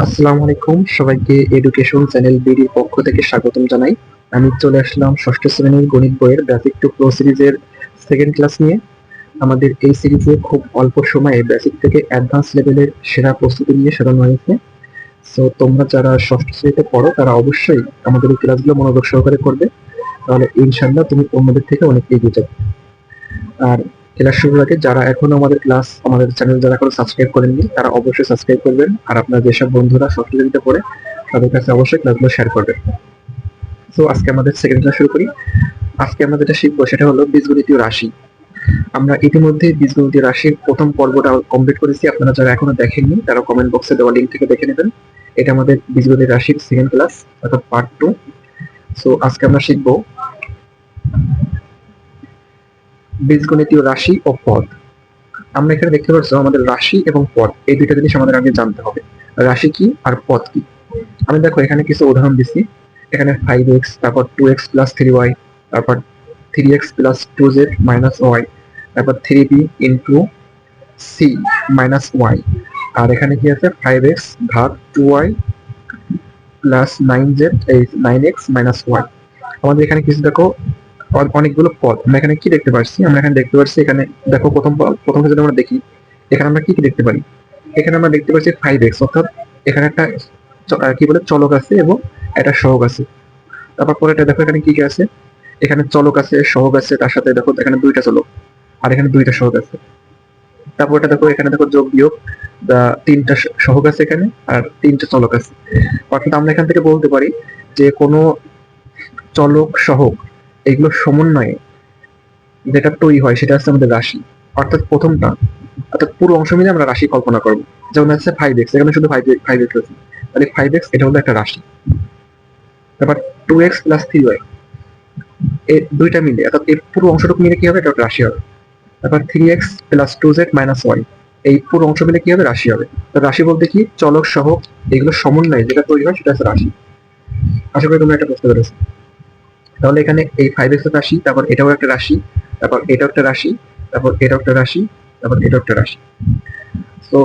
আসসালামু আলাইকুম, সবাইকে এডুকেশন চ্যানেল বিডির পক্ষ থেকে স্বাগতম জানাই। আমি চলে আসলাম ষষ্ঠ শ্রেণির গণিত বইয়ের বেসিক টু প্রো সিরিজের সেকেন্ড ক্লাস নিয়ে। আমাদের এই সিরিজে খুব অল্প সময়ে বেসিক থেকে অ্যাডভান্স লেভেলের সেরা প্রস্তুতি নিয়ে সাজানো হয়েছে। সো তোমরা যারা ষষ্ঠ শ্রেণীতে পড়ো, তারা অবশ্যই আমাদের এই ক্লাসগুলো মনোযোগ সহকারে করবে। তাহলে ইনশাল্লাহ তুমি অন্যদের থেকে অনেক এগিয়ে যাবে। আর ক্লাস শুরুর আগে যারা এখনও আমাদের ক্লাস, আমাদের চ্যানেল যারা এখনও সাবস্ক্রাইব করেননি, তারা অবশ্যই সাবস্ক্রাইব করবেন। আর আপনার যেসব বন্ধুরা শ্রেণীতে পড়ে তাদের কাছে অবশ্যই ক্লাসগুলো শেয়ার করবেন। তো আজকে আমাদের সেকেন্ড ক্লাস শুরু করি। আজকে আমরা যেটা শিখব, সেটা হলো বীজগণিতীয় রাশি। আমরা ইতিমধ্যে বীজগণিতীয় রাশির প্রথম পর্বটা কমপ্লিট করেছি। আপনারা যারা এখনও দেখেননি, তারা কমেন্ট বক্সে দেওয়া লিঙ্ক থেকে দেখে নেবেন। এটা আমাদের বীজগণিত রাশির সেকেন্ড ক্লাস অর্থাৎ পার্ট টু সো আজকে আমরা শিখব বীজগণিতীয় রাশি ও পদ। আমরা এখানে দেখতে পাচ্ছি আমাদের রাশি এবং পদ। এই দুইটা জিনিস আমাদের আগে জানতে হবে। রাশি কি আর পদ কি? আমি দেখো এখানে কিছু উদাহরণ দিচ্ছি এখানে ফাইভ এক্স তারপর two x plus three y তারপর three x plus two z minus y তারপর three b into c minus y আর এখানে কি আছে? ফাইভ এক্স ভাগ two y plus nine z এই নাইন এক্স মাইনাস ওয়াই আমাদের এখানে কিছু দেখো অনেকগুলো পদ আমরা এখানে কি দেখতে পাচ্ছি? আমরা এখানে দেখতে পাচ্ছি এখানে দেখো প্রথম প্রথম যদি আমরা দেখি, এখানে আমরা কি কি দেখতে পারি? এখানে আমরা দেখতে পাচ্ছি ফাইভ এক্স অর্থাৎ এখানে একটা কি বলে? চলক আছে এবং একটা সহগ আছে। তারপর পরেটা দেখো এখানে কি কি আছে? এখানে চলক আছে, সহগ আছে, তার সাথে দেখো এখানে দুইটা চলক আর এখানে দুইটা সহগ আছে। তারপর এটা দেখো এখানে দেখো যোগ বিয়োগ তিনটা সহগ আছে এখানে আর তিনটা চলক আছে। অর্থাৎ আমরা এখান থেকে বলতে পারি যে কোনো চলক, সহগ এগুলো সমন্বয়ে যেটা তৈরি হয়, সেটা হচ্ছে আমাদের রাশি। অর্থাৎ প্রথমটা, অর্থাৎ পুরো অংশ মিলে আমরা রাশি কল্পনা করব। যেমন হচ্ছে ফাইভ এক্স এখানে শুধু ফাইভ ফাইভ এক্স আছে তাহলে ফাইভ এক্স এটা হলো একটা রাশি। তারপর two x plus three y এই দুইটা মিলে, অর্থাৎ এই পুরো অংশটুকু মিলে কি হবে? এটা রাশি হবে। তারপর three x plus two z minus y এই পুরো অংশ মিলে কি হবে? রাশি হবে। তো রাশি বলতে কি? চলক সহ এগুলো সমন্বয়ে যেটা তৈরি হয়, সেটা হচ্ছে রাশি। আশা করি তোমরা একটা বুঝতে পেরেছ। তাহলে এখানে এই ফাইভ এক্স রাশি তারপর এটাও একটা রাশি, তারপর এটাও একটা রাশি, তারপর এটাও একটা রাশি, তারপর এটাও একটা রাশি। তো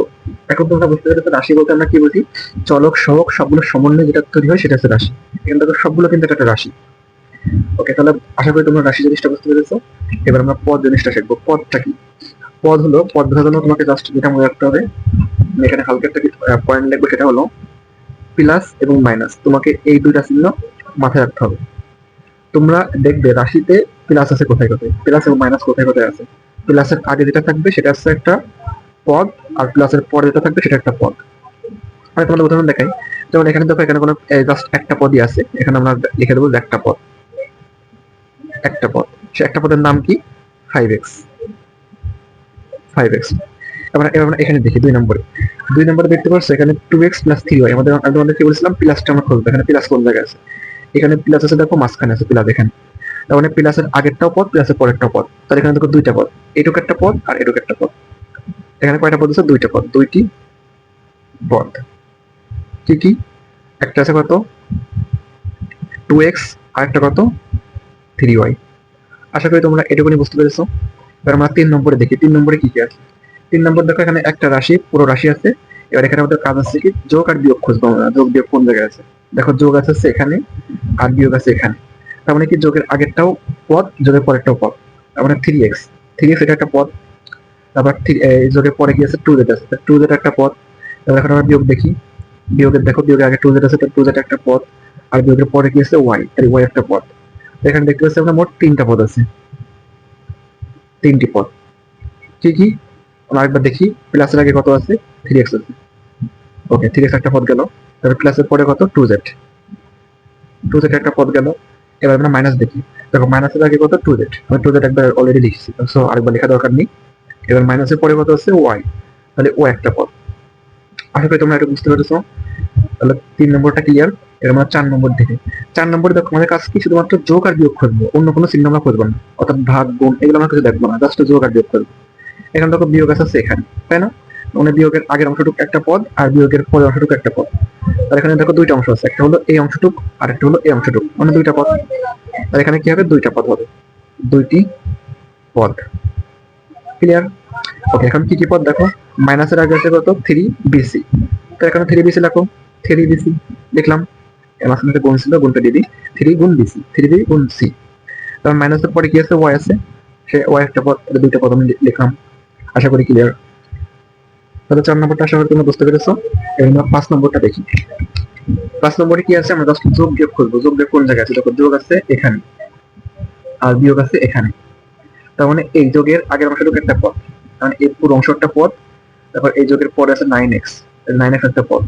এখন তোমরা বুঝতে পেরেছ রাশি বলতে আমরা কি বুঝি? চলক, সহক, সবগুলো সমন্বয়ে যেটা তৈরি হয় সেটা হচ্ছে রাশি। এখানে দেখো সবগুলো কিন্তু একটা রাশি। ওকে তাহলে আশা করি তোমরা রাশি জিনিসটা বুঝতে পেরেছ। এবার আমরা পদ জিনিসটা শিখব। পদটা কি? পদ হলো, পদ বোঝার জন্য তোমাকে জাস্ট যেটা মনে রাখতে হবে এখানে হালকা একটা পয়েন্ট লিখব, সেটা হলো প্লাস এবং মাইনাস তোমাকে এই দুইটা চিহ্ন মাথায় রাখতে হবে। তোমরা দেখবে রাশিতে প্লাস আছে কোথায় কোথায়? প্লাস এবং মাইনাস কোথায় কোথায় আছে? প্লাসের আগে যেটা থাকবে সেটা হচ্ছে একটা পদ, আর প্লাসের পরে যেটা থাকবে সেটা একটা পদ। আমি তোমাদের উদাহরণ দেখাই। যেমন এখানে দেখো, এখানে কোনো জাস্ট একটা পদই আছে। এখানে আমরা লিখে দেবো একটা পদ। একটা পদ। সে একটা পদের নাম কি? ফাইভ এক্স ফাইভ এক্স এবার এবার আমরা এখানে দেখি দুই নম্বরে। দুই নম্বরে দেখতে পাচ্ছ এখানে two x plus three y আমাদের, আমি তোমাদের কি বলেছিলাম প্লাসটা আমরা খুঁজবো এখানে প্লাস কোন জায়গায় আছে? এখানে প্লাস আছে দেখো, মাঝখানে আছে প্লাস এখানে। তার মানে প্লাসের আগেরটাও পদ প্লাসের পরেরটাও পদ। তাহলে এখানে দেখো দুইটা পদ। এটুকু একটা পদ আর এটুকু একটা পদ। এখানে কয়টা পদ আছে? দুইটা পদ। দুইটি পদ। কি কি? একটা আছে কত? টু এক্স আর একটা কত? থ্রি ওয়াই আশা করি তোমরা এটুকুনি বুঝতে পেরেছ। এবার আমরা তিন নম্বরে দেখি। তিন নম্বরে কি কি আছে? তিন নম্বর দেখো, এখানে একটা রাশি, পুরো রাশি আছে। এবার এখানে আমাদের কাজ আছে কি? যোগ আর বিয়োগ খুঁজবো আমরা। যোগ, বিয়োগ কোন জায়গায় আছে? দেখো যোগ আছে হচ্ছে এখানে, আর বিয়োগ আছে এখানে। তার মানে কি যোগের আগেরটাও পদ, যোগের পরেরটাও পদ। তার মানে থ্রি এক্স থ্রি এক্স এটা একটা পদ। তারপর যোগের পরে কি আছে? টু জেড আছে। টু জেড একটা পদ। এবার এখন আমরা বিয়োগ দেখি। বিয়োগের, দেখো বিয়োগের আগে টু জেড আছে টু জেড একটা পদ। আর বিয়োগের পরে কি আছে? ওয়াই আর ওয়াই একটা পদ। এখানে দেখতে পাচ্ছি আমরা মোট তিনটা পদ আছে। তিনটি পদ। কি কি? আমরা একবার দেখি। প্লাসের আগে কত আছে? থ্রি এক্স আছে। ওকে থ্রি এক্স একটা পদ গেল। তারপর প্লাসের পরে কত? টু জেড টু জেড একটা পদ গেল। এবার আমরা মাইনাস দেখি। দেখো মাইনাসের আগে কত? টু জেড আমি টু জেড একবার অলরেডি লিখছি। সো আরেকবার লেখা দরকার নেই। এবার মাইনাসের পরে কত আছে ওয়াই তাহলে ও একটা পদ। আশা করি তোমরা এটা বুঝতে পেরেছ। তাহলে তিন নম্বরটা ক্লিয়ার এবার আমরা চার নম্বর দেখি। চার নম্বরে দেখো, আমাদের কাজ কি? শুধুমাত্র যোগ আর বিয়োগ খুঁজবো অন্য কোনো চিহ্ন আমরা খুঁজবো না। অর্থাৎ ভাগ, গুণ, এগুলো আমরা কিছু দেখব না। জাস্ট যোগ আর বিয়োগ করব। এখানে দেখো বিয়োগ আছে এখানে। তাই না? মানে বিয়োগের আগের অংশটুকু একটা পদ আর বিয়োগের পরের অংশটুকু একটা পদ। আর এখানে দেখো দুইটা অংশ আছে, একটা হলো এই অংশটুক আর একটা হলো এই অংশটুক। মানে দুইটা পদ। আর এখানে কি হবে? দুইটা পদ হবে। দুইটি পদ। ক্লিয়ার ওকে এখন কি কি পদ দেখো? মাইনাসের আগে আছে কত? থ্রি বিসি তো এখানে থ্রি বিসি লাগো থ্রি বিসি লিখলাম মাঝখানে গুণ ছিল গুণটা দিয়ে দিই। থ্রি গুণ বিসি থ্রি বি গুণ সি তারপর মাইনাসের পরে কি আছে? ওয়াই আছে। সে ওয়াই একটা পদ, দুইটা পদ আমি লিখলাম। আশা করি ক্লিয়ার তাহলে চার নম্বরটা আশা করি তোমরা বুঝতে পেরেছ। এবার আমরা পাঁচ নম্বরটা দেখি। পাঁচ নম্বরে কি আছে? আমরা জাস্ট যোগ বিয়োগ করব। যোগ বিয়োগ কোন জায়গায় আছে? দেখো, যোগ আছে এখানে আর বিয়োগ আছে এখানে। তার মানে এই যোগের আগের অংশটুকু একটা পদ। মানে এই পুরো অংশ একটা পদ। তারপর এই যোগের পরে আছে নাইন এক্স নাইন এক্স একটা পদ।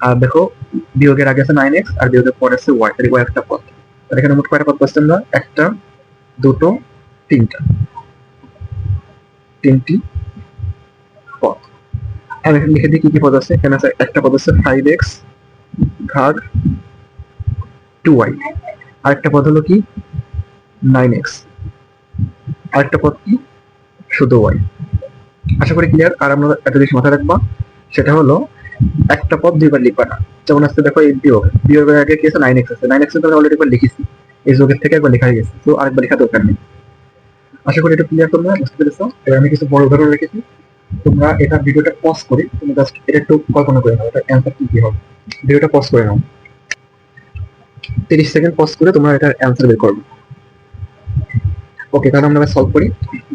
আর দেখো, বিয়োগের আগে আছে নাইন এক্স আর বিয়োগের পরে আছে ওয়াই তাহলে ওয়াই একটা পদ। তাহলে এখানে মোট কয়টা পদ পাচ্ছি আমরা? একটা, দুটো, তিনটা। তিনটি আমি এখানে লিখে দিই কি কি পদ আছে। এখানে আছে একটা পদ আছে ফাইভ এক্স ভাগ টু ওয়াই আরেকটা পদ হলো কি? নাইন এক্স আরেকটা পদ কি? শুধু ওয়াই আশা করি ক্লিয়ার আর আমরা একটা জিনিস মাথায় রাখবা, সেটা হলো একটা পদ দুইবার লিখবা না। যেমন আছে দেখো এই বিয়োগ। বিয়োগের আগে কি আছে? নাইন এক্স আছে। নাইন এক্স আমরা অলরেডি একবার লিখেছি। এই যোগের থেকে একবার লেখা হয়ে গেছে। তো আরেকবার লেখা দরকার নেই। আশা করি এটা ক্লিয়ার তোমরা বুঝতে পেরেছ। এবার আমি কিছু বড় উদাহরণ রেখেছি। তোমরা এটা ভিডিওটা পজ করে, তুমি জাস্ট এটা একটু কল্পনা করে নাও, এটা অ্যান্সার কি কি হবে। ভিডিওটা পজ করে নাও। তিরিশ সেকেন্ড পজ করে তোমরা এটার অ্যান্সার বের করবে। ওকে তাহলে আমরা সলভ করি।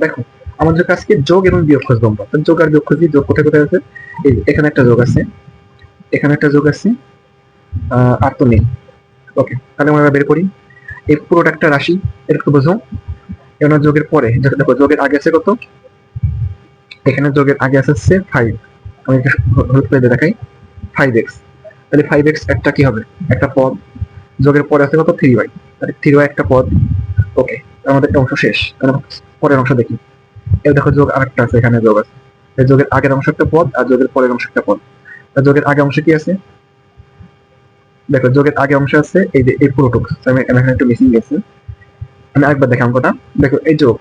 দেখো, আমাদের কাছকে যোগ এবং বিয়োগ খুঁজবো আমরা যোগ আর বিয়োগ খুঁজি যোগ কোথায় কোথায় আছে? এই এখানে একটা যোগ আছে। এখানে একটা যোগ আছে। আর তো নেই। ওকে তাহলে আমরা বের করি। এই পুরোটা একটা রাশি এটা একটু বোঝো। এখানে যোগের পরে, দেখো, যোগের আগে আছে কত? এখানে যোগের আগে আছে সে ফাইভ আমি হলুদ করে দেখাই। ফাইভ এক্স তাহলে ফাইভ এক্স একটা কি হবে? একটা পদ। যোগের পরে আছে কত? থ্রি ওয়াই তাহলে থ্রি ওয়াই একটা পদ। ওকে আমাদের একটা অংশ শেষ। পরের অংশ দেখি। এবার দেখো যোগ আরেকটা আছে, এখানে যোগ আছে। এই যোগের আগের অংশ একটা পদ আর যোগের পরের অংশ একটা পদ। আর যোগের আগে অংশ কি আছে? দেখো, যোগের আগে অংশ আছে, এই যে, এই পুরোটুক। আমি আমি এখানে একটু মিসিং গেছে আমি আরেকবার দেখাম কথা দেখো, এই যোগ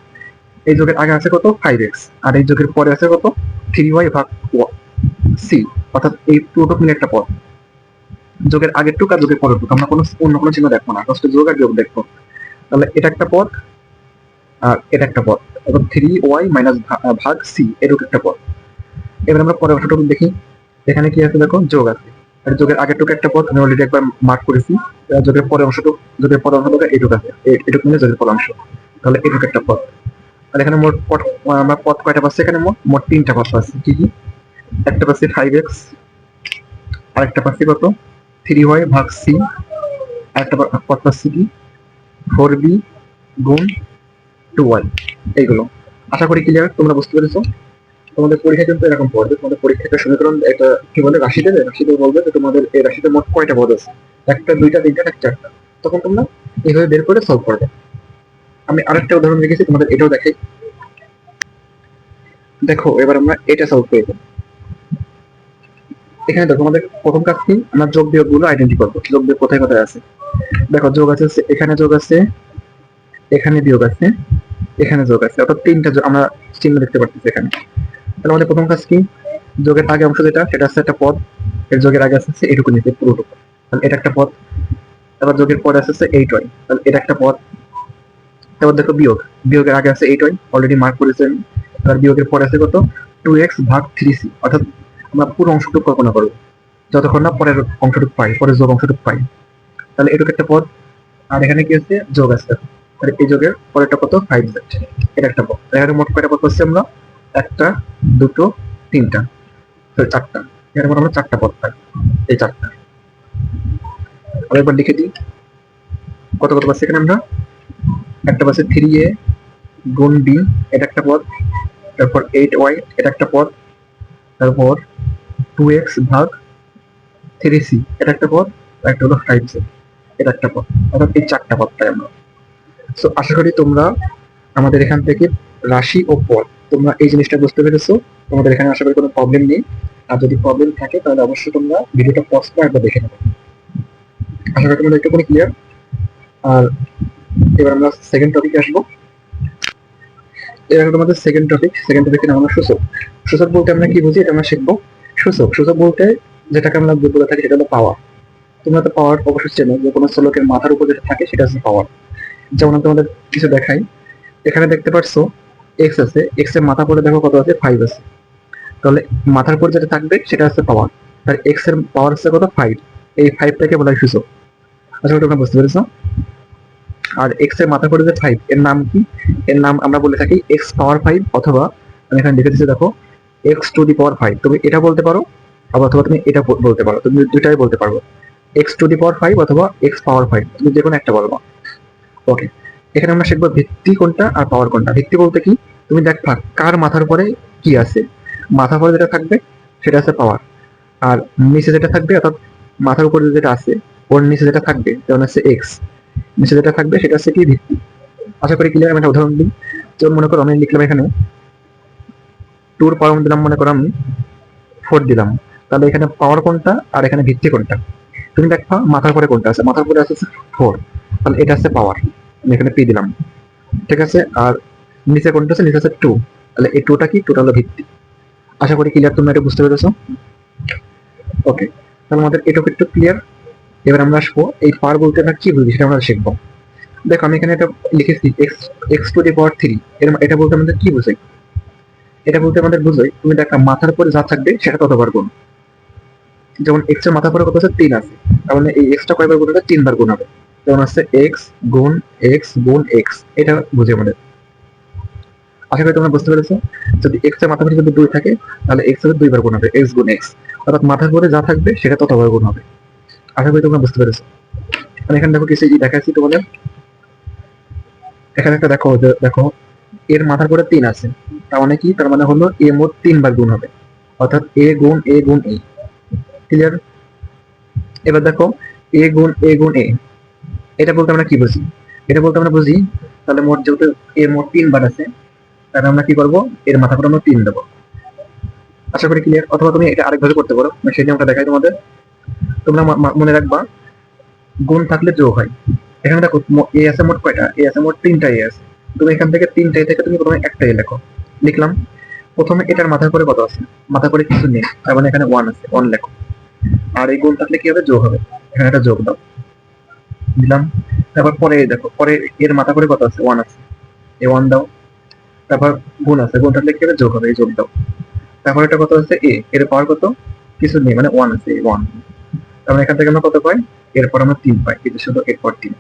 এই যোগের আগে আছে কত? ফাইভ এক্স আর এই যোগের পরে আছে কত? থ্রি ওয়াই ভাগ সি অর্থাৎ এই পুরোটুক মিলে একটা পদ। যোগের আগের টুক আর যোগের পরের টুক। আমরা কোনো অন্য কোনো চিহ্ন দেখব না। জাস্ট যোগ আর যোগ দেখব। তাহলে এটা একটা পদ আর এটা একটা পদ। এবং থ্রি ওয়াই মাইনাস ভাগ সি এরকম একটা পদ। এবার আমরা পরের অংশটুকু দেখি। এখানে কি আছে দেখো যোগ আছে। আর যোগের আগের টুকু একটা পদ। আমি অলরেডি একবার মার্ক করেছি। যোগের পরের অংশটুকু যোগের পরের অংশটুকু এইটুকু আছে। এটুকু মিলে যোগের পরের অংশ। তাহলে এটুকু একটা পদ। আর এখানে মোট পদ আমরা পদ কয়টা পাচ্ছি? এখানে মোট মোট তিনটা পদ পাচ্ছি কি কি? একটা পাচ্ছি ফাইভ এক্স আরেকটা পাচ্ছি কত? থ্রি ওয়াই ভাগ সি আরেকটা পা- পদ পাচ্ছি কি? ফোর বি গুণ টু ওয়াই এইগুলো। আশা করি ক্লিয়ার তোমরা বুঝতে পেরেছ? তোমাদের পরীক্ষা কিন্তু এরকম পড়বে তোমাদের পরীক্ষা একটা সমীকরণ একটা কি বলে? রাশি দেবে রাশি দেবে বলবে যে তোমাদের এই রাশিতে মোট কয়টা পদ আছে? একটা, দুইটা, তিনটা একটা চারটা। তখন তোমরা এইভাবে বের করে সলভ করবে। আমি আরেকটা উদাহরণ রেখেছি, তোমাদের এটাও দেখাই। দেখো, এবার আমরা এটা সলভ করব এখানে দেখো, আমাদের প্রথম কাজ কি? আমরা যোগ বিয়োগগুলো আইডেন্টি করব। যোগ বিয়োগ কোথায় কোথায় আছে? দেখো, যোগ আছে এখানে যোগ আছে, এখানে বিয়োগ আছে, এখানে যোগ আছে। অর্থাৎ তিনটা আমরা চিহ্ন দেখতে পাচ্ছি এখানে। তাহলে আমাদের প্রথম কাজ কি? যোগের আগে অংশ যেটা, সেটা হচ্ছে একটা পদ। এর যোগের আগে আছে এইটুকু নিতে পুরোটুকু। তাহলে এটা একটা পদ। তারপর যোগের পরে আছে এইট ওয়াই তাহলে এটা একটা পদ। তারপর দেখো বিয়োগ। বিয়োগের আগে আছে এইট ওয়াই অলরেডি মার্ক করেছেন। তার বিয়োগের পরে আছে কত? টু এক্স ভাগ থ্রি সি অর্থাৎ আমরা পুরো অংশটুকু কল্পনা করব। যতক্ষণ না পরের অংশটুকু পাই পরের যোগ অংশটুকু পাই। তাহলে এটুকু একটা পদ। আর এখানে কি আছে? যোগ আছে তাহলে এই যোগের পরেরটা কত? ফাইভ জেড এটা একটা পদ। এখানে মোট কয়টা পদ পাচ্ছি আমরা? একটা দুটো তিনটা। sorry, চারটা। এখানে মোট আমরা চারটা পদ পাই এই চারটা। আরেকবার লিখে দিই। কত কত পাচ্ছি এখানে আমরা? একটা পাচ্ছি থ্রি এ গুণ বি এটা একটা পদ, তারপর এইট ওয়াই এটা একটা পদ, তারপর টু এক্স ভাগ থ্রি সি এটা একটা আর একটা হলো ফাইভ সি এটা একটা পদ। অর্থাৎ এই চারটা পদ পাই আমরা সো আশা করি তোমরা আমাদের এখান থেকে রাশি ও পদ, তোমরা এই জিনিসটা বুঝতে পেরেছ। তোমাদের এখানে আশা করি কোনো প্রবলেম নেই। আর যদি প্রবলেম থাকে, তাহলে অবশ্যই তোমরা ভিডিওটা পজ করে একবার দেখে নেবে। আশা করি তোমাদের একটু করে ক্লিয়ার আর এবার আমরা সেকেন্ড টপিকে আসব। এবার তোমাদের সেকেন্ড টপিক সেকেন্ড টপিকের নাম হলো সূচক সূচক বলতে আমরা কি বুঝি? এটা আমরা শিখব। সূচক সূচক বলতে যেটাকে আমরা বলে থাকি সেটা হলো পাওয়ার তোমরা তো পাওয়ার অবশ্যই চেনো, যে কোনো চলকের মাথার উপর যেটা থাকে সেটা হচ্ছে পাওয়ার যেমন আমি তোমাদের কিছু দেখাই। এখানে দেখতে পারছ এক্স আছে এক্সের মাথা পরে দেখো কত আছে? ফাইভ আছে। তাহলে মাথার উপর যেটা থাকবে সেটা হচ্ছে পাওয়ার তার এক্সের পাওয়ার হচ্ছে কত? ফাইভ এই ফাইভটাকে বলা হয় সূচক করি তোমরা বুঝতে পেরেছ। আর এক্সের মাথা করে যে ফাইভ এর নাম কি? এর নাম আমরা বলে থাকি এক্স পাওয়ার ফাইভ অথবা আমি এখানে লিখে দিচ্ছি, দেখো x to the power five তুমি এটা বলতে পারো, অথবা তুমি এটা বলতে পারো, তুমি দুটাই বলতে পারব x to the power five অথবা এক্স পাওয়ার ফাইভ তুমি যে কোনো একটা বলব ওকে এখানে আমরা শিখব ভিত্তি কোনটা আর পাওয়ার কোনটা। ভিত্তি বলতে কি? তুমি দেখবা কার মাথার উপরে কি আছে? মাথার উপরে যেটা থাকবে, সেটা আছে পাওয়ার আর নিচে যেটা থাকবে, অর্থাৎ মাথার উপরে যেটা আছে, ওর নিচে যেটা থাকবে যেমন হচ্ছে এক্স নিচে যেটা থাকবে সেটা হচ্ছে কি ভিত্তি। আশা করি ক্লিয়ার আমি উদাহরণ দিই। যেমন মনে করো আমি লিখলাম এখানে টুর পাওয়ার দিলাম মনে করো আমি ফোর দিলাম। তাহলে এখানে পাওয়ার কোনটা আর এখানে ভিত্তি কোনটা? তুমি দেখবা মাথার পরে কোনটা আছে? মাথার পরে আছে ফোর তাহলে এটা আছে পাওয়ার আমি এখানে পি দিলাম। ঠিক আছে? আর নিচে কোনটা আছে? নিচে আছে টু তাহলে এই টুটা কি? টুটা হলো ভিত্তি। আশা করি ক্লিয়ার তুমি এটা বুঝতে পেরেছ। ওকে তাহলে আমাদের এটুকু একটু ক্লিয়ার এবার আমরা আসব এই পার বলতে আমরা কি বুঝি সেটা আমরা শিখব। দেখো, আমি এখানে এটা লিখেছি x x to the power three এটা বলতে আমাদের কি বোঝাই এটা বলতে আমাদের বোঝাই তুমি দেখা মাথার উপরে যা থাকবে সেটা ততবার গুণ। যেমন এক্সের মাথার উপরে কত আছে? তিন আছে। তার মানে এই এক্সটা কয়বার গুণ হবে? তিনবার গুণ হবে। যেমন আছে এক্স গুণ এক্স গুণ এক্স এটা বুঝে আমাদের। আশা করি তোমরা বুঝতে পেরেছ? যদি এক্সের মাথার উপরে যদি দুই থাকে, তাহলে এক্সের দুইবার গুণ হবে। এক্স গুণ এক্স অর্থাৎ মাথার উপরে যা থাকবে সেটা ততবার গুণ হবে। আশা করি তোমরা বুঝতে পেরেছ। আমি এখানে দেখো কিছু দেখাচ্ছি তোমাদের। এখানে একটা দেখো দেখো, এর মাথার পরে তিন আছে। তার মানে কি? তার মানে হলো এ মোট তিনবার গুণ হবে। অর্থাৎ এ গুণ এ গুণ এ। ক্লিয়ার এবার দেখো, এ গুণ এ গুণ এ। এটা বলতে আমরা কি বুঝি? এটা বলতে আমরা বুঝি, তাহলে মোট যেহেতু এ মোট তিনবার আছে, তাহলে আমরা কি করব? এর মাথা করে আমরা তিন দেবো। আশা করি ক্লিয়ার অথবা তুমি এটা আরেকভাবে করতে পারো। আমি সেই নিয়মটা দেখাই তোমাদের। তোমরা মনে রাখবা, গুণ থাকলে যোগ হয়। এখানে দেখো এ আছে মোট কয়টা? এ আছে মোট তিনটা এ আছে। তুমি এখান থেকে তিনটা এ থেকে তুমি প্রথমে একটা এ লেখো। লিখলাম। প্রথমে এটার মাথার করে কত আছে? মাথার করে কিছু নেই। তার মানে এখানে ওয়ান আছে ওয়ান লেখো। আর এই গুণ থাকলে কি হবে? যোগ হবে। এখানে একটা যোগ দাও। দিলাম। তারপর পরে দেখো, পরে এর মাথা করে কত আছে? ওয়ান আছে। এ ওয়ান দাও। তারপর গুণ আছে। গুণ থাকলে কি হবে? যোগ হবে। এই যোগ দাও। তারপর এটা কত আছে? এ। এর পাওয়ার কত? কিছু নেই মানে ওয়ান আছে ওয়ান তারপর এখান থেকে আমরা কত পাই? এরপর আমরা তিন পাই কিন্তু শুধু এরপর তিন।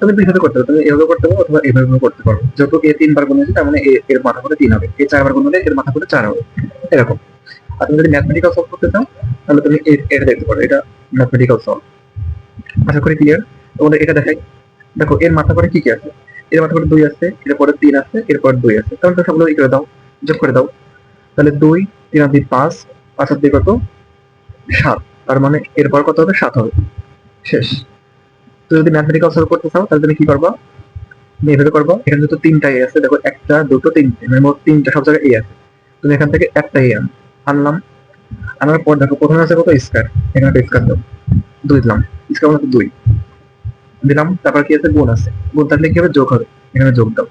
তুমি দুইভাবে করতে পারো তুমি এভাবে করতে পারো অথবা এভাবে করতে পারো যেহেতু এ তিনবার গুণ হয়েছে, তার মানে এর মাথা করে তিন হবে। এ চারবার গুণ হলে এর মাথা করে চার হবে। এরকম। আর তুমি যদি ম্যাথমেটিক্যাল সলভ করতে চাও, তাহলে তুমি এটা দেখতে পারো, এটা ম্যাথমেটিক্যাল সলভ আশা করি ক্লিয়ার তোমাদের এটা দেখাই। দেখো, এর মাথা করে কি কি আছে? এর মাথা করে দুই আছে এরপরে তিন আছে এরপর দুই আছে। তাহলে তো সবগুলো ই করে দাও? যোগ করে দাও। তাহলে দুই, তিন আর দুই, পাঁচ। পাঁচ আর দুই কত? সাত। তার মানে এরপর কত হবে? সাত হবে। শেষ। তো যদি ম্যাথমেটিক্যাল সলভ করতে চাও, তাহলে তুমি কি করবা? এভাবে করবা, এখানে যত তিনটা এ আছে। দেখো, একটা, দুটো, তিনটে। মানে মোট তিনটা, সব জায়গায় এ আছে। তুমি এখান থেকে একটা এ আন। আনলাম। আনার পর দেখো, প্রথমে আছে কত? স্কয়ার এখানে একটা স্কয়ার দাও। দুই দিলাম। স্কয়ার মানে দুই। দিলাম। তারপর কি আছে? গুণ আছে। গুণ থাকলে কি হবে? যোগ হবে। এখানে যোগ দাও।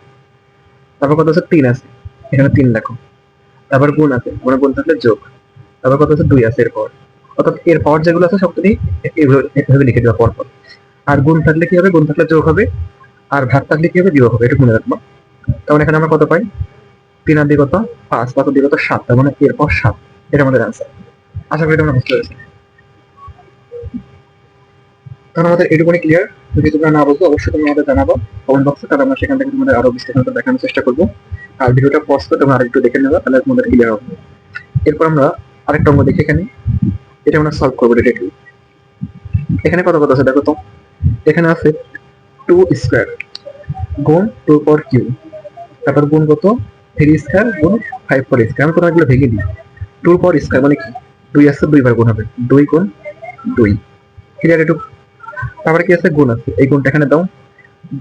তারপর কত আছে? তিন আছে। এখানে তিন লেখো। তারপর গুণ আছে। গুণে গুণ থাকলে যোগ। তারপর কত আছে? দুই আছে এরপর। অর্থাৎ এর পাওয়ার যেগুলো আছে সব তুমি এভাবে লিখে দেওয়া পর পর আর গুণ থাকলে কি হবে? গুণ থাকলে যোগ হবে। আর ভাগ থাকলে কি হবে? বিয়োগ হবে। এটা মনে রাখব। তখন এখানে আমরা কত পাই? তিন আর দিয়ে কত? পাঁচ। পাঁচ দিয়ে কত? সাত। তার মানে এরপর সাত। এটা আমাদের আনসার আশা করি তোমরা বুঝতে পেরেছ। তাহলে আমাদের এটুকুনি ক্লিয়ার যদি তোমরা না বুঝো, অবশ্যই তোমরা আমাদের জানাব। কমেন্ট বক্সে তাহলে আমরা সেখান থেকে তোমাদের আরও বিস্তারিত দেখানোর চেষ্টা করব। আর ভিডিওটা পজ করে তোমরা আরেকটু দেখে নেবে, তাহলে তোমাদের ক্লিয়ার হবে। এরপর আমরা আরেকটা অঙ্গ দেখি এখানে। এটা আমরা সলভ করব ডিরেক্টলি এখানে কত কত আছে দেখো তো? এখানে আছে টু স্কোয়ার গুণ টু পর কিউ তারপর গুণ কত? থ্রি স্কোয়ার গুণ ফাইভ পর স্কোয়ার আমি তোমার এগুলো ভেঙে দিই। টু পর স্কোয়ার মানে কি? দুই আসছে দুইবার গুণ হবে। দুই গুণ দুই। ক্লিয়ার একটু তারপরে কি আছে? গুণ আছে। এই গুণটা এখানে দাও।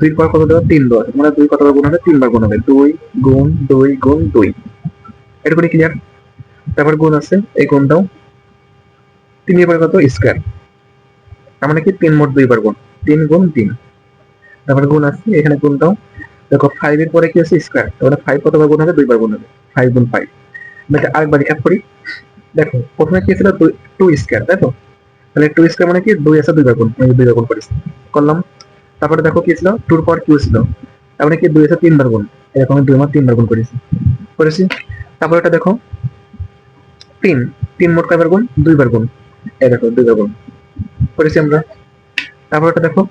দুই পর কত দেওয়া? তিন দেওয়া। মানে দুই কতবার গুণ হবে? তিনবার গুণ হবে। দুই গুণ দুই গুণ দুই। এটুকুনি ক্লিয়ার তারপর গুণ আছে, এই গুণ দাও তিন পরে কত? স্কোয়ার তার মানে কি? তিন মোট দুইবার গুণ। তিন গুণ তিন। তারপর গুণ আছে, এখানে গুণ দাও দেখো ফাইভ এর পরে কি আছে? স্কোয়ার তাহলে ফাইভ কতবার গুণ হবে? দুইবার গুণ হবে। ফাইভ গুণ ফাইভ এটা আরেকবার করি। দেখো, প্রথমে কি ছিল? টু স্কোয়ার তাই তো? তাহলে টু স্কোয়ার মানে কি? দুই আছে দুইবার গুণ। দুইবার গুণ করেছি। করলাম। তারপরে দেখো কি ছিল? টুর পর কিউ ছিল। তার মানে কি? দুই আছে তিনবার গুণ। এরকম দুই আমার তিনবার গুণ করেছি। করেছি। তারপর এটা দেখো তিন তিন মোট কয়বার গুণ? দুইবার গুণ। এই দেখো দুই বার গুণ। করেছি আমরা। তারপর এটা দেখো,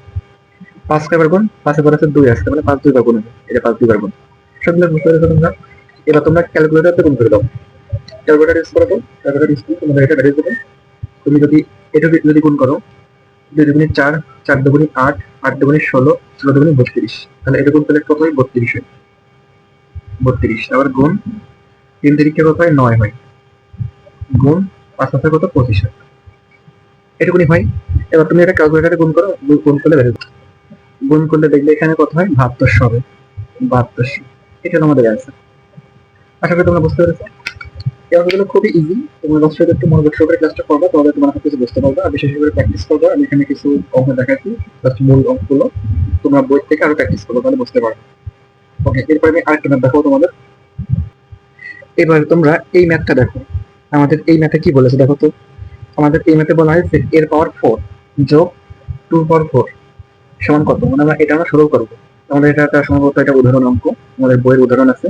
পাঁচ কয়বার গুণ? পাঁচের পর আছে দুই আসছে মানে পাঁচ দুইবার গুণ এটা পাঁচ দুইবার গুণ। সবগুলো বুঝতে পেরেছ তোমরা। এবার তোমরা ক্যালকুলেটরতে গুণ করে দাও। ক্যালকুলেটর ইউজ করে ক্যালকুলেটর ইউজ করে তোমরা এটা বেরিয়ে দেবে তুমি যদি, এটা যদি গুণ করো, দুই দুগুণি চার চার দুগুণি আট আট দুগুণি ষোলো ষোলো দুগুণি বত্রিশ। তাহলে এটা গুণ করলে কত হয়? বত্রিশ হয়। বত্রিশ। আবার গুণ, তিন তারিখে কত হয়? নয় হয়। গুণ পাঁচ পাঁচের কত? পঁচিশ হয় এটুকুনি হয়। এবার তুমি এটা ক্যালকুলেটারে গুণ করো, গুণ- করলে বেরোবে গুণ করলে দেখলে এখানে কত হয়? বাহাত্তরশো হবে বাহাত্তরশো এটা আমাদের অ্যান্সার আশা করি তোমরা বুঝতে পেরেছ। এই খুবই ইজি তোমরা দশ একটু মনোযোগ সহকারে ক্লাসটা করবা তাহলে তোমরা কিছু বুঝতে পারবে। আর বিশেষ করে প্র্যাকটিস করবা। আমি এখানে কিছু অঙ্ক দেখাচ্ছি। জাস্ট মূল অঙ্কগুলো। তোমরা বই থেকে আরও প্র্যাকটিস করবে, তাহলে বুঝতে পারবে। ওকে এরপর আমি আরেকটা ম্যাথ দেখাবো তোমাদের। এবার তোমরা এই ম্যাথটা দেখো। আমাদের এই ম্যাথে কি বলেছে দেখো তো? আমাদের এই ম্যাথে বলা হয়েছে এর পাওয়ার ফোর যোগ টু পাওয়ার ফোর সমান কত? মানে আমরা এটা আমরা সরল করব। আমাদের এটা একটা সম্ভবত একটা উদাহরণ অঙ্ক, আমাদের বইয়ের উদাহরণ আছে।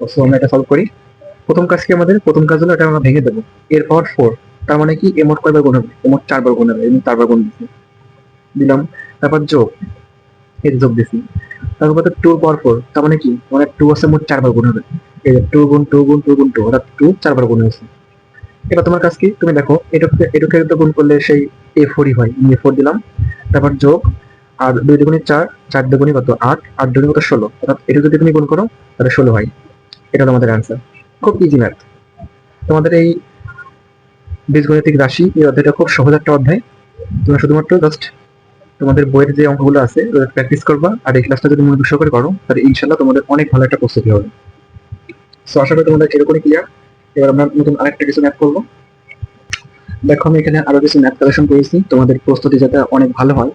সো আমরা এটা সলভ করি। প্রথম কাজ কি আমাদের? প্রথম কাজ হলো এটা আমরা ভেঙে দেবো। এর পাওয়ার ফোর, তার মানে কি? এমোট কয়বার গুণ হবে? এ মোট চারবার গুণ হবে এবং চারবার গুণ দিচ্ছি দিলাম। তারপর যোগ। এর যোগ দিছি। তারপর টু পাওয়ার ফোর তার মানে কি? মানে টু আছে, মোট চারবার গুণ হবে। এই টু গুণ টু গুণ টু গুণ, টু, অর্থাৎ টু, চারবার গুণ হয়েছে। এবার তোমার কাজ কি? তুমি দেখো, এটুকে এটুকে গুণ করলে সেই এ ফোরই হয়। ফোর দিলাম, তারপর যোগ, আর দুই দুগুণে চার চার দুগুণে কত? আট আট দুগুণে কত? ষোলো। অর্থাৎ এটা যদি তুমি গুণ করো, তাহলে ষোলো হয়। এটা অ্যান্সার খুব ইজি ম্যাথ তোমাদের এই বীজগণিতিক রাশি, এই অধ্যায়টা খুব সহজ একটা অধ্যায়। তোমরা শুধুমাত্র জাস্ট তোমাদের বইয়ের যে অঙ্কগুলো আছে প্র্যাকটিস করবা, আর এই ক্লাসটা যদি মনোযোগ সহকারে করো, তাহলে ইনশাল্লাহ তোমাদের অনেক ভালো একটা প্রস্তুতি হবে। সো আশা করি তোমাদের এরকমই ক্লিয়ার এবার আমরা নতুন আরেকটা কিছু ম্যাথ করব। দেখো, আমি এখানে আরও কিছু ম্যাথ কালেকশন করেছি। তোমাদের প্রস্তুতি যাতে অনেক ভালো হয়।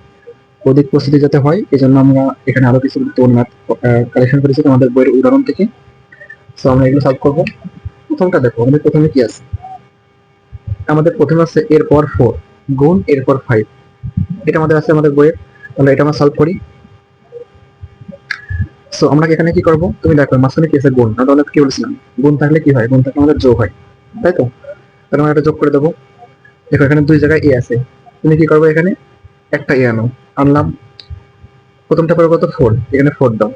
অধিক প্রস্তুতি যাতে হয় এই জন্য আমরা এখানে আরও কিছু গুরুত্বপূর্ণ ম্যাথ কালেকশন করেছি তোমাদের বইয়ের উদাহরণ থেকে। সো আমরা এগুলো সলভ করব। প্রথমটা দেখো, আমাদের প্রথমে কি আছে? আমাদের প্রথমে আছে এর পর ফোর গুণ এর পর ফাইভ এটা আমাদের আছে আমাদের বইয়ের। তাহলে এটা আমরা সলভ করি। সো আমরা এখানে কি করব? তুমি দেখো মাঝখানে কি আছে গুণ। আমরা অনেক কি বলেছিলাম? গুণ থাকলে কি হয়? গুণ থাকলে আমাদের যোগ হয়। তাই তো? তাহলে আমরা এটা যোগ করে দেবো। দেখো, এখানে দুই জায়গায় এ আছে। তুমি কি করবে এখানে? একটা এ আনো। আনলাম। প্রথমটা পরে কত? ফোর এখানে ফোর দাও।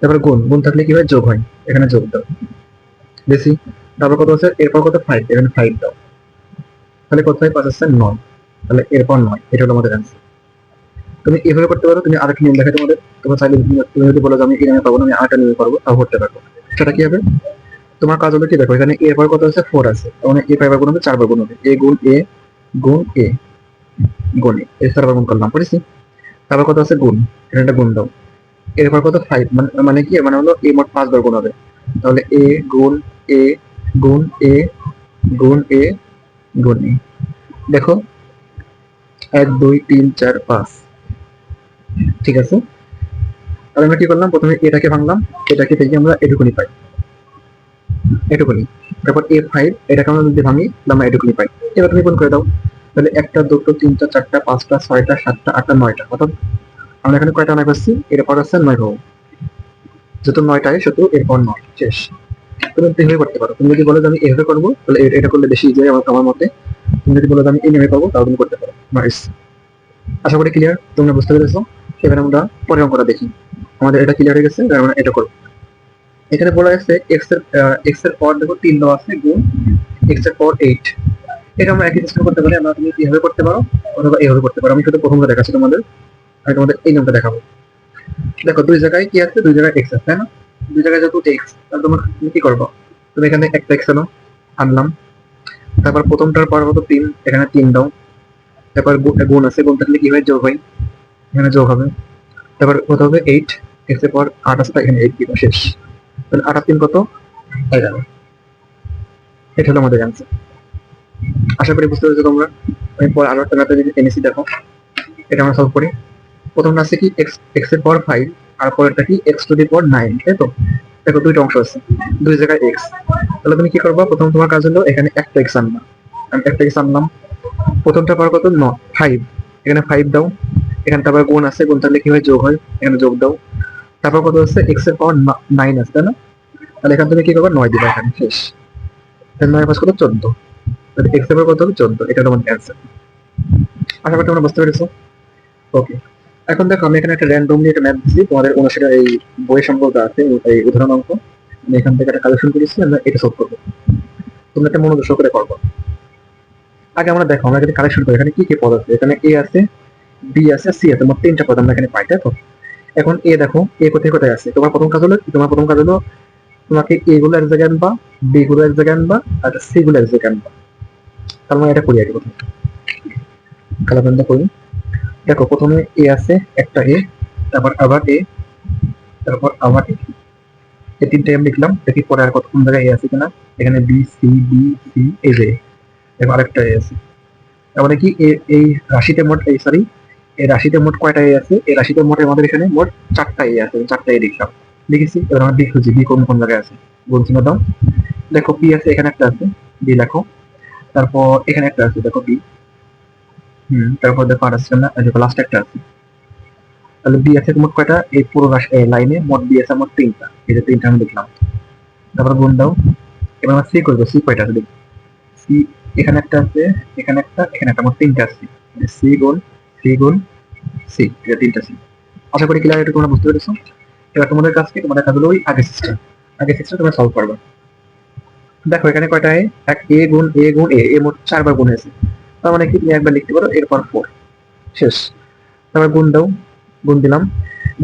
তারপর গুণ। গুণ থাকলে কি হয়? যোগ হয়। এখানে যোগ দাও। বেশি। তারপর কত আছে? এরপর কত? ফাইভ এখানে ফাইভ দাও। তাহলে কত হয়? পাঁচ আছে নয়। তাহলে এরপর নয়। এটা হলো আমাদের অ্যান্সার তুমি এভাবে করতে পারো, তুমি আরেকটা নিয়ম দেখাই তোমাদের। তোমার চাইলে তুমি- যদি বলো আমি এই নামে পাবো না, আমি আরেকটা নিয়মে পারব, তাও করতে পারব। সেটা কি হবে? তোমার কাজ হলো কি দেখো, এখানে এর পর কত আছে? ফোর আছে। মানে এ পাইবার গুণ হবে চারবার গুণ হবে। এ গুণ এ গুণ এ গুণ এ চারবার গুণ করলাম বুঝেছি তারপর কত আছে? গুণ। এখানে একটা গুণ দাও। এরপর কত? ফাইভ মানে মানে কি? মানে হলো এ মোট পাঁচবার গুণ হবে। তাহলে এ গুণ এ গুণ এ গুণ এ গুণ এ দেখো, এক, দুই, তিন, চার, পাঁচ। ঠিক আছে? তাহলে আমরা কি করলাম? প্রথমে এটাকে ভাঙলাম। এটাকে থেকে আমরা এটুকুনি পাই। এটুকুনি। তারপর এ ফাইভ এটাকে আমরা যদি ভাঙি আমরা এটুকুনি পাই। এবার তুমি কোন করে দাও? তাহলে একটা, দুটো, তিনটা, চারটা, পাঁচটা, ছয়টা, সাতটা, আটটা, নয়টা। অর্থাৎ আমরা এখানে কয়টা নয় পাচ্ছি এরপর আছে নয় পাবো যত নয়টায় শুধু এরপর নয়। শেষ। তুমি এভাবে করতে পারো। তুমি যদি বলো যে আমি এভাবে করব, তাহলে এটা করলে বেশি ইজি আমার আমার মতে। তুমি যদি বলো যে আমি এই পাবো তাহলে তুমি করতে পারো। নাইস আশা করি ক্লিয়ার তোমরা বুঝতে পেরেছ? এবার আমরা পরের অঙ্কটা দেখি। আমাদের এটা ক্লিয়ার হয়ে গেছে আমরা এটা করব। এখানে বলা আছে এক্সের এক্সের পর দেখো তিন দেওয়া আছে গুণ এক্সের পর এইট এটা আমরা একই সিস্টেম করতে পারি, আমরা তুমি এইভাবে করতে পারো অথবা এইভাবে করতে পারো। আমি শুধু প্রথমটা দেখাচ্ছি তোমাদের, আমি তোমাদের এই নামটা দেখাবো। দেখো, দুই জায়গায় কি আছে? দুই জায়গায় এক্স আছে, তাই না? দুই জায়গায় যেহেতু এক্স তাহলে তোমার তুমি কি করব? তুমি এখানে একটা এক্স আনো, আনলাম। তারপর প্রথমটার পর কত তিন, এখানে তিন দাও। তারপর গুণ আছে গুণ থাকলে কি হয়? যোগ হয়। এখানে যোগ হবে। তারপর কত হবে? এইট এর পর আছে এখানে এইট দিবা, শেষ। তাহলে আর তিন কত? এগারো। এটা হলো আমাদের অ্যান্সার আশা করি বুঝতে পেরেছ তোমরা। আমি পর আরও একটা ম্যাথে যদি এনেছি দেখো এটা আমরা সলভ করি। প্রথমটা আছে কি? এক্স এক্সের পর ফাইভ আর পরেরটা কি? এক্স টু দি পর নাইন তাই তো? দেখো দুইটা অংশ আছে। দুই জায়গায় এক্স তাহলে তুমি কি করবা? প্রথম তোমার কাজ হলো এখানে একটা এক্স আনবা। আমি একটা এক্স আনলাম। প্রথমটা পাওয়ার কত? ন ফাইভ এখানে ফাইভ দাও। এখানে তারপর গুণ আছে গুণ থাকলে কি হয়, যোগ হয়, এখানে যোগ দাও। তারপর কত আছে? এক্সের পাওয়ার নাইন আছে, তাই না? তাহলে এখান থেকে কি করবে? নয় দিবা এখানে, শেষ। তাহলে নয় পাঁচ কত চোদ্দ। এক্সের কত হবে? চোদ্দ। এটা আমাদের অ্যান্সার আশা করি তোমরা বুঝতে পেরেছ। ওকে এখন দেখো, আমি এখানে একটা র্যান্ডমলি একটা ম্যাথ দিচ্ছি তোমাদের অনুসারে এই বই সম্পর্কে আছে, এই উদাহরণ অঙ্ক। আমি এখান থেকে একটা কালেকশন করেছি, আমরা এটা সলভ করব। তোমরা একটা মনোযোগ সহকারে করব। আগে আমরা দেখো, আমরা এখানে কালেকশন করি, এখানে কি কি পদ আছে? এখানে এ আছে বি আছে সি আছে, মোট তিনটা পদ আমরা এখানে পাই তো? এখন এ দেখো এ কোথায় কোথায় আছে? তোমার প্রথম কাজ হলো তোমার প্রথম কাজ হলো তোমাকে এ গুলো এক জায়গায় আনবা বি গুলো এক জায়গায় আনবা, আর সি গুলো এক জায়গায় আনবা। তার মানে এটা করি আগে প্রথমে। কালাপেনটা করি। দেখো, প্রথমে এ আছে, একটা এ তারপর আবার এ তারপর আবার এ এই তিনটে আমি লিখলাম, দেখি পরে আর কত কোন জায়গায় এ আছে কিনা। এখানে b c b c a যে এবার আরেকটা এ আছে। তার মানে কি? এই রাশিতে মোট এই সরি এই রাশিতে মোট কয়টা এ আছে? এই রাশিতে মোট আমাদের এখানে মোট চারটা এ আছে। চারটা এ লিখলাম লিখেছি এবার আমরা বি বি কোন কোন জায়গায় আছে। বলছি না দাও দেখো পি আছে, এখানে একটা আছে। বি লেখো। তারপর এখানে একটা আছে, দেখো বি হুম, তারপর দেখো আর আসছে না। দেখো লাস্ট একটা আছে। তাহলে বি আছে মোট কয়টা? এই পুরো লাইনে মোট বি আছে, মোট তিনটা। এই যে তিনটা আমি দেখলাম। তারপর গুণ দাও। এবার আমরা সি করব। সি কয়টা আছে? দেখি। সি এখানে একটা আছে, এখানে একটা এখানে একটা, মোট তিনটা আছে। সি গুণ সি গুণ সি এটা তিনটা সি আশা করি ক্লিয়ার এটা তোমরা বুঝতে পেরেছ? এবার তোমাদের কাছে তোমাদের কাজ হলো ওই আগের সিস্টেম আগের সিস্টেম তোমরা সলভ করবে। দেখো, এখানে কয়টা এ এক এ গুণ এ গুণ এ এ মোট চারবার গুণ হয়েছে। তার মানে কি? তুমি একবার লিখতে পারো, এরপর ফোর শেষ। তারপর গুণ দাও, গুণ দিলাম।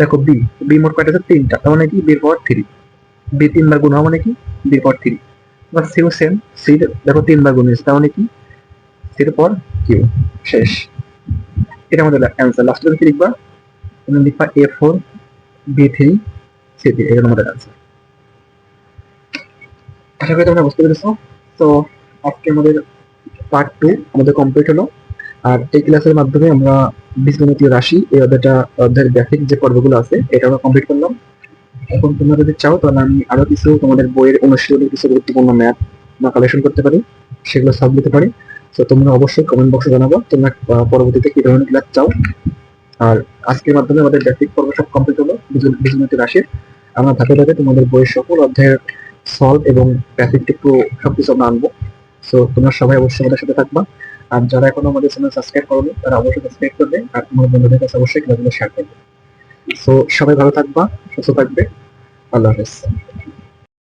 দেখো বি বি মোট কয়টা আছে তিনটা। তার মানে কি? বির পর থ্রি বি তিনবার গুণ হওয়া মানে কি? বির পর থ্রি এবার সিও সেম সি দেখো, তিনবার গুণ হয়েছে। তার মানে কি? সির পর কিউ শেষ। এটা আমাদের অ্যান্সার লাস্টে কি লিখবা তুমি লিখবা a four b three c three এটা আমাদের অ্যান্সার আশা করি তোমরা বুঝতে পেরেছ। তো আজকে আমাদের পার্ট টু আমাদের কমপ্লিট হলো। আর এই ক্লাসের মাধ্যমে আমরা বীজগণিতীয় রাশি, এই অধ্যায়টা, অধ্যায়ের ব্যাথিক যে পর্বগুলো আছে, এটা আমরা কমপ্লিট করলাম। এখন তোমরা যদি চাও, তাহলে আমি আরও কিছু তোমাদের বইয়ের অনুশীলনের কিছু গুরুত্বপূর্ণ ম্যাথ বা কালেকশন করতে পারি, সেগুলো সাব দিতে পারি। তো তোমরা অবশ্যই কমেন্ট বক্সে জানাব তোমরা পরবর্তীতে কি ধরনের ক্লাস চাও। আর আজকের মাধ্যমে আমাদের বেসিক পর্ব সব কমপ্লিট হলো বীজ- বীজগণিত রাশির। আমরা ধাপে ধাপে তোমাদের বইয়ের সকল অধ্যায়ের সলভ এবং একটু সবকিছু আমরা আনব। সো তোমরা সবাই অবশ্যই আমাদের সাথে থাকবা। আর যারা এখনও আমাদের চ্যানেল সাবস্ক্রাইব করোনি, তারা অবশ্যই সাবস্ক্রাইব করবে আর তোমার বন্ধুদের কাছে অবশ্যই ক্লাসগুলো শেয়ার করবে। সো সবাই ভালো থাকবা, সুস্থ থাকবে। আল্লাহ হাফেজ।